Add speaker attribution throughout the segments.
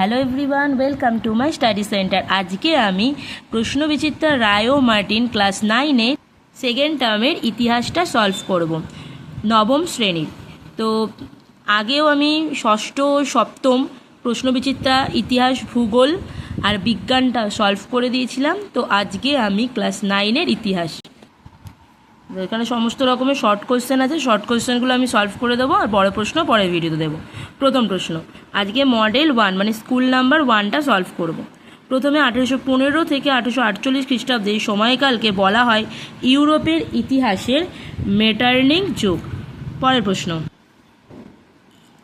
Speaker 1: Hello everyone welcome to my study centre আজকে আমি প্রশ্নবিচিত্রা রায় Martin class নাইনের সেকেন্ড টার্মের ইতিহাসটা সলভ করব, নবম শ্রেণির। তো আগেও আমি ষষ্ঠ সপ্তম প্রশ্নবিচিত্রা ইতিহাস ভূগোল আর বিজ্ঞানটা সলভ করে দিয়েছিলাম। তো আজকে আমি ক্লাস নাইনের ইতিহাস। এখানে সমস্ত রকমের শর্ট কোশ্চেন আছে। শর্ট কোশ্চেনগুলো আমি সলভ করে দেবো আর বড় প্রশ্ন পরের ভিডিওতে দেবো। প্রথম প্রশ্ন, আজকে মডেল ওয়ান মানে স্কুল নাম্বার ওয়ানটা সলভ করব। প্রথমে আঠেরোশো পনেরো থেকে আঠেরোশো আটচল্লিশ খ্রিস্টাব্দে সময়কালকে বলা হয় ইউরোপের ইতিহাসের মেটার্নিং যুগ। পরের প্রশ্ন,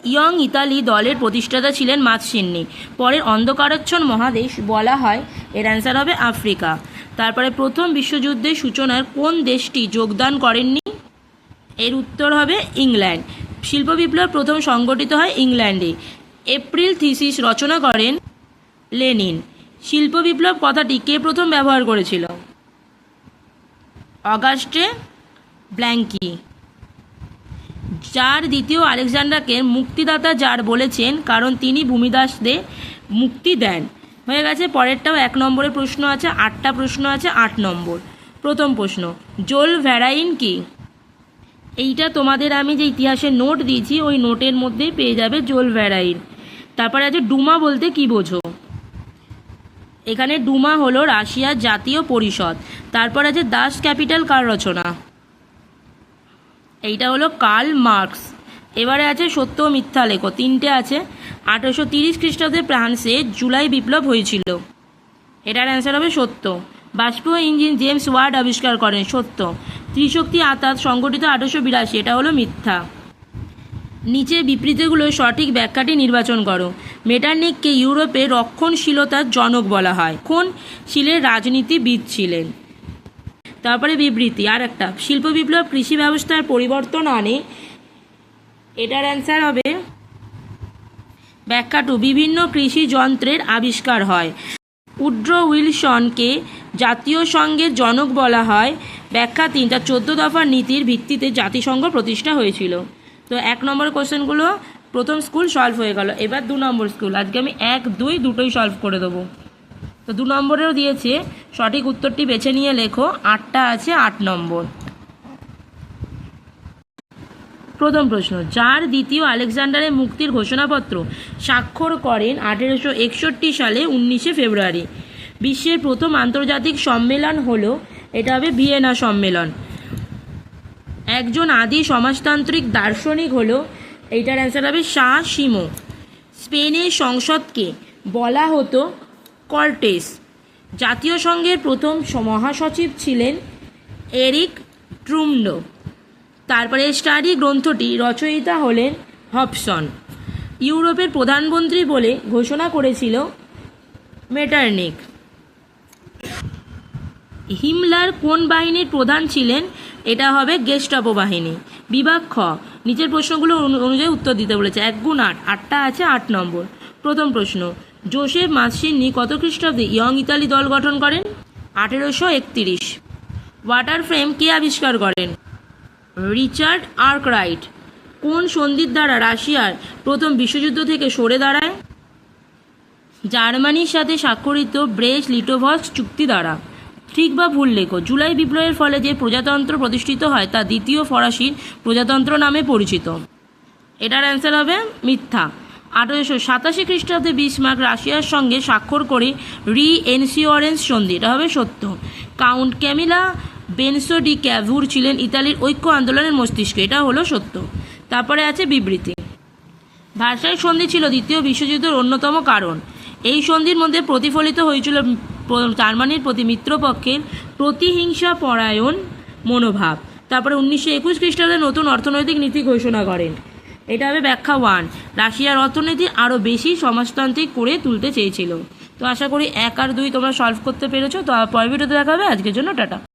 Speaker 1: ইয়ং ইতালি দলের প্রতিষ্ঠাতা ছিলেন মাতসিন্নি পরের অন্ধকারাচ্ছন্ন মহাদেশ বলা হয়, এর অ্যান্সার হবে আফ্রিকা। তারপরে প্রথম বিশ্বযুদ্ধের সূচনার কোন দেশটি যোগদান করেননি? এর উত্তর হবে ইংল্যান্ড। শিল্প বিপ্লব প্রথম সংগঠিত হয় ইংল্যান্ডে। এপ্রিল থিসিস রচনা করেন লেনিন। শিল্প বিপ্লব কথাটি কে প্রথম ব্যবহার করেছিল? Auguste Blanqui. যার দ্বিতীয় আলেকজান্ডারকে মুক্তিদাতা যার বলেছেন, কারণ তিনি ভূমিদাসদের মুক্তি দেন। হয়ে গেছে। পরেরটাও এক নম্বরের প্রশ্ন আছে, আটটা প্রশ্ন আছে, আট নম্বর। প্রথম প্রশ্ন, জোল ভ্যারাইন কি? এইটা তোমাদের আমি যে ইতিহাসের নোট দিয়েছি, ওই নোটের মধ্যেই পেয়ে যাবে জোল ভ্যারাইন। তারপরে আছে ডুমা বলতে কি বোঝো? এখানে ডুমা হলো রাশিয়ার জাতীয় পরিষদ। তারপর আছে দাস ক্যাপিটাল কার রচনা? এইটা হলো কার্ল মার্কস। এবারে আছে সত্য মিথ্যা লেখো, তিনটে আছে। আঠেরোশো তিরিশ খ্রিস্টাব্দে ফ্রান্সে জুলাই বিপ্লব হয়েছিল। এটার অ্যান্সার হবে সত্য। বাষ্প ইঞ্জিন জেমস ওয়ার্ড আবিষ্কার করেন, সত্য। ত্রিশক্তি আতাত সংগঠিত আঠেরোশো বিরাশি, এটা হলো মিথ্যা। নিচের বিবৃতিগুলো সঠিক ব্যাখ্যাটি নির্বাচন করো। মেটারনিককে ইউরোপে রক্ষণশীলতার জনক বলা হয়। কোন শিলের রাজনীতিবিদ ছিলেন? তারপরে বিবৃতি, আর একটা। শিল্প বিপ্লব কৃষি ব্যবস্থার পরিবর্তন আনে। এটার অ্যান্সার হবে ব্যাখ্যা টু বিভিন্ন কৃষি যন্ত্রের আবিষ্কার হয়। উড্রো উইলসনকে জাতীয় সংঘের জনক বলা হয়। ব্যাখ্যা তিন তার চোদ্দ দফার নীতির ভিত্তিতে জাতিসংঘ প্রতিষ্ঠা হয়েছিল। তো এক নম্বর কোশ্চেনগুলো প্রথম স্কুল সলভ হয়ে গেল। এবার দু নম্বর স্কুল। আজকে আমি এক, দুই দুটোই সলভ করে দেবো। তো দু নম্বরেও দিয়েছে, সঠিক উত্তরটি বেছে নিয়ে লেখো। আটটা আছে, আট নম্বর। প্রথম প্রশ্ন, যার দ্বিতীয় আলেকজান্ডারের মুক্তির ঘোষণাপত্র স্বাক্ষর করেন আঠেরোশো একষট্টি সালে উনিশে ফেব্রুয়ারি। বিশ্বের প্রথম আন্তর্জাতিক সম্মেলন হলো, এটা হবে ভিয়েনা সম্মেলন। একজন আদি সমাজতান্ত্রিক দার্শনিক হলো এইটার অ্যান্সার হবে শাহ সিমো স্পেনের সংসদকে বলা হতো কর্টেস। জাতীয় সংঘের প্রথম মহাসচিব ছিলেন এরিক ট্রুমডো। তারপরে স্টাডি গ্রন্থটি রচয়িতা হলেন হবসন ইউরোপের প্রধানমন্ত্রী বলে ঘোষণা করেছিল মেটার্নিক। হিমলার কোন বাহিনীর প্রধান ছিলেন? এটা হবে গেস্টাপো বাহিনী। বিভাগ খ। নিচের প্রশ্নগুলো অনুযায়ী উত্তর দিতে বলেছে। এক গুণ আট। আটটা আছে, আট নম্বর। প্রথম প্রশ্ন। জোসেফ মাসিনি কত খ্রিস্টাব্দে ইয়ং ইতালি দল গঠন করেন? আঠেরোশো একতিরিশ। ওয়াটার ফ্রেম কে আবিষ্কার করেন? Richard Arkwright. কোন সন্ধির দ্বারা রাশিয়ার প্রথম বিশ্বযুদ্ধ থেকে সরে দাঁড়ায়? জার্মানির সাথে স্বাক্ষরিত ব্রেস লিটোভস চুক্তি দ্বারা। ঠিক বা ভুল লেখো, জুলাই বিপ্লবের ফলে যে প্রজাতন্ত্র প্রতিষ্ঠিত হয়, তা দ্বিতীয় ফরাসির প্রজাতন্ত্র নামে পরিচিত। এটার অ্যান্সার হবে মিথ্যা। আঠেরোশো সাতাশি খ্রিস্টাব্দে বিসমার্ক রাশিয়ার সঙ্গে স্বাক্ষর করে রি এনসিওরেন্স সন্ধি। এটা হবে সত্য। Count Camillo Benso di Cavour ছিলেন ইতালির ঐক্য আন্দোলনের মস্তিষ্ক, এটা হলো সত্য। তারপরে আছে বিবৃতি। ভার্সাই সন্ধি ছিল দ্বিতীয় বিশ্বযুদ্ধের অন্যতম কারণ। এই সন্ধির মধ্যে প্রতিফলিত হয়েছিল জার্মানির প্রতি মিত্রপক্ষের প্রতিহিংসা পরায়ণ মনোভাব। তারপরে উনিশশো একুশ খ্রিস্টাব্দে নতুন অর্থনৈতিক নীতি ঘোষণা করেন। এটা হবে ব্যাখ্যা ওয়ান। রাশিয়ার অর্থনীতি আরও বেশি সমাজতান্ত্রিক করে তুলতে চেয়েছিল। তো আশা করি এক আর দুই তোমরা সলভ করতে পেরেছ। তো পরের ভিডিওতে দেখা হবে আজকের জন্য টাটা।